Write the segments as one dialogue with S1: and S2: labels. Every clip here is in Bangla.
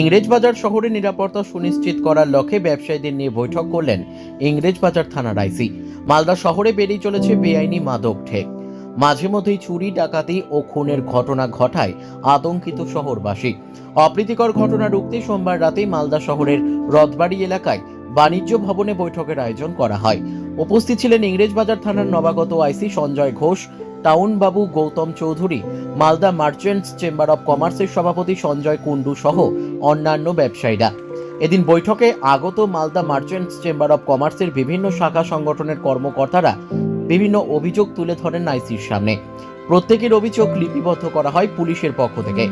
S1: ইংরেজবাজার শহরে নিরাপত্তা সুনিশ্চিত করার লক্ষ্যে ব্যবসায়ীদের নিয়ে বৈঠক করলেন ইংরেজবাজার থানার আইসি। মালদা শহরে বেরিয়ে চলেছে বেআইনি মাদক ঠেক। মাঝে মধ্যেই চুরি, ডাকাতি ও খুনের ঘটনা ঘটায় আতঙ্কিত শহরবাসী। অপ্রীতিকর ঘটনা রুখতে সোমবার রাতেই মালদা শহরের রথবাড়ি এলাকায় বাণিজ্য ভবনে বৈঠকের আয়োজন করা হয়। উপস্থিত ছিলেন ইংরেজবাজার থানার নবাগত আইসি Sanjay Ghosh town Babu Gautam Chowdhury, Malda merchants chamber of কমার্সের সভাপতি সঞ্জয় কুণ্ডু সহ অন্যান্য ব্যবসায়ীরা। এদিন বৈঠকে আগত মালদা মার্চেন্টস চেম্বার অব কমার্সের বিভিন্ন শাখা সংগঠনের কর্মকর্তারা বিভিন্ন অভিযোগ তুলে ধরেন আইসির সামনে। প্রত্যেকের অভিযোগ লিপিবদ্ধ করা হয় পুলিশের পক্ষ থেকে।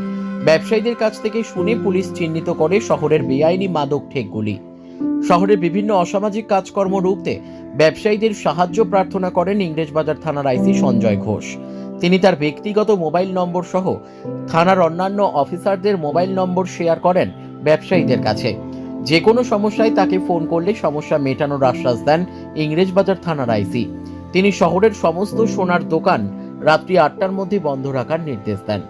S1: ব্যবসায়ীদের কাছ থেকে শুনে পুলিশ চিহ্নিত করে শহরের বেআইনি মাদক ঠেকগুলি শহরের বিভিন্ন অসামাজিক কাজকর্ম রুখতে ব্যবসায়ীদের সাহায্য প্রার্থনা করেন ইংরেজবাজার থানার আইসি সঞ্জয় ঘোষ। তিনি তার ব্যক্তিগত মোবাইল নম্বর সহ থানার অন্যান্য অফিসারদের মোবাইল নম্বর শেয়ার করেন ব্যবসায়ীদের কাছে। যে কোনো সমস্যায় তাকে ফোন করলে সমস্যা মেটানোর আশ্বাস দেন ইংরেজবাজার থানার আইসি। তিনি শহরের সমস্ত সোনার দোকান রাত্রি আটটার মধ্যে বন্ধ রাখার নির্দেশ দেন।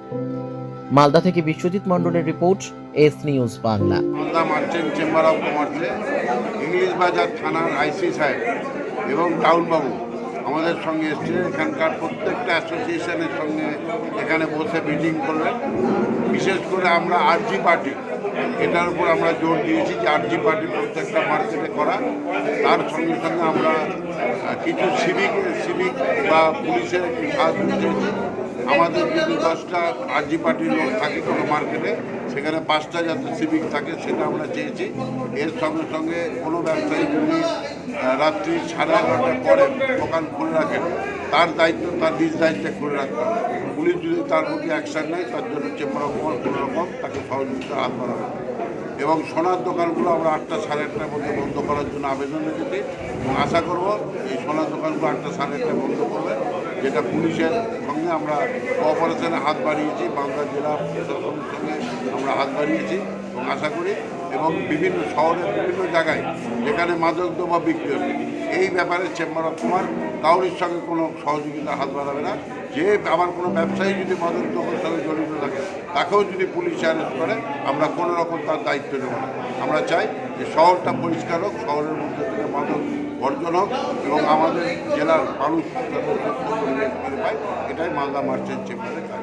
S1: মালদা থেকে বিশ্বজিৎ মণ্ডলের report, S news Bangla.
S2: Malda merchant chamber of কমার্সে ইংলিশ বাজার থানার আইসি সাহেব এবং টাউনবাবু আমাদের সঙ্গে এসছে এখানকার প্রত্যেকটা অ্যাসোসিয়েশনের সঙ্গে এখানে বসে মিটিং করলেন। বিশেষ করে আমরা আরজি পার্টি, এটার উপর আমরা জোর দিয়েছি যে আরজি পার্টি প্রত্যেকটা মার্কেটে করা। তার সঙ্গে সঙ্গে আমরা কিছু সিভিক সিভিক বা পুলিশের সাহায্য আমাদের যদি দশটা আরজি পার্টির লোক থাকে কোনো মার্কেটে, সেখানে পাঁচটা যাতে সিভিক থাকে সেটা আমরা চেয়েছি। এর সঙ্গে সঙ্গে কোনো ব্যবসায়ী যদি রাত্রি সাড়ে এগারোটার পরে দোকান খুলে রাখেন তার দায়িত্ব, তার নিজ দায়িত্বে খুলে রাখতে হবে। পুলিশ যদি তার প্রতি অ্যাকশন নেয়, তার জন্য চেম্বার অফ কোনো রকম তাকে সহযোগিতা হাত বাড়াবে। এবং সোনার দোকানগুলো আমরা আটটা সাড়ে আটটার মধ্যে বন্ধ করার জন্য আবেদন রেখেছি। এবং আশা করব এই সোনার দোকানগুলো আটটা সাড়ে আটটায় বন্ধ করবে, যেটা পুলিশের সঙ্গে আমরা কোঅপারেশনে হাত বাড়িয়েছি, বাংলা জেলা প্রশাসনের সঙ্গে আমরা হাত বাড়িয়েছি এবং আশা করি এবং বিভিন্ন শহরের বিভিন্ন জায়গায় যেখানে মাদক দ্রব্য বিক্রি হচ্ছে, এই ব্যাপারে চেম্বার অফ কমার্স কাউরির সঙ্গে কোনো সহযোগিতা হাত বাড়াবে না। যে আমার কোনো ব্যবসায়ী যদি মাদক দ্রব্যের সঙ্গে জড়িত থাকে, তাকেও যদি পুলিশ অ্যারেস্ট করে, আমরা কোনো রকম তার দায়িত্ব নেব না। আমরা চাই যে শহরটা পরিষ্কার হোক, শহরের মধ্যে থেকে মাদক বর্জন হোক এবং আমাদের জেলার মানুষ যাতে পায় এটাই মালদা মার্চেন্ট চেম্বারের কাজ।